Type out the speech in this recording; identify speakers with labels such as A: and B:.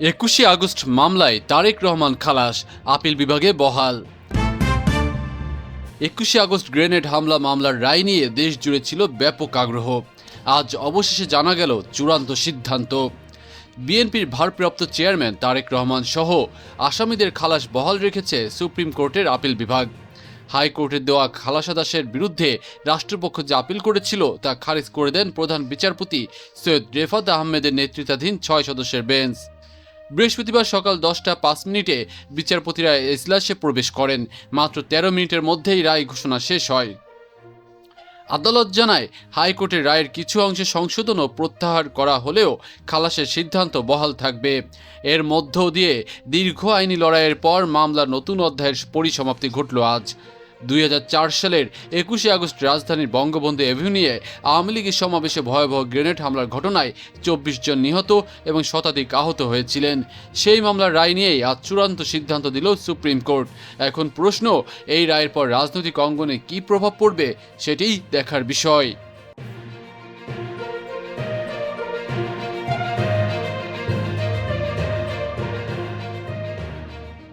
A: একুশে আগস্ট মামলায় তারেক রহমান খালাস, আপিল বিভাগে বহাল। একুশে আগস্ট গ্রেনেড হামলা মামলার রায় নিয়ে দেশ জুড়ে ছিল ব্যাপক আগ্রহ। আজ অবশেষে জানা গেল চূড়ান্ত সিদ্ধান্ত। বিএনপির ভারপ্রাপ্ত চেয়ারম্যান তারেক রহমান সহ আসামিদের খালাস বহাল রেখেছে সুপ্রিম কোর্টের আপিল বিভাগ। হাইকোর্টের দেওয়া খালাসাদাসের বিরুদ্ধে রাষ্ট্রপক্ষ যে আপিল করেছিল তা খারিজ করে দেন প্রধান বিচারপতি সৈয়দ রেফাত আহমেদের নেতৃত্বাধীন ছয় সদস্যের বেঞ্চ। বৃহস্পতিবার সকাল দশটা পাঁচ মিনিটে বিচারপতিরা এজলাসে প্রবেশ করেন। মাত্র তেরো মিনিটের মধ্যেই রায় ঘোষণা শেষ হয়। আদালত জানায়, হাইকোর্টের রায়ের কিছু অংশে সংশোধন ও প্রত্যাহার করা হলেও খালাসের সিদ্ধান্ত বহাল থাকবে। এর মধ্য দিয়ে দীর্ঘ আইনি লড়াইয়ের পর মামলার নতুন অধ্যায়ের পরিসমাপ্তি ঘটল আজ। দুই হাজার চার সালের একুশে আগস্ট রাজধানীর বঙ্গবন্ধু এভিনিউয়ে আওয়ামী লীগের সমাবেশে ভয়াবহ গ্রেনেড হামলার ঘটনায় চব্বিশ জন নিহত এবং শতাধিক আহত হয়েছিলেন। সেই মামলার রায় নিয়েই আজ চূড়ান্ত সিদ্ধান্ত দিল সুপ্রিম কোর্ট। এখন প্রশ্ন, এই রায়ের পর রাজনৈতিক অঙ্গনে কী প্রভাব পড়বে, সেটিই দেখার বিষয়।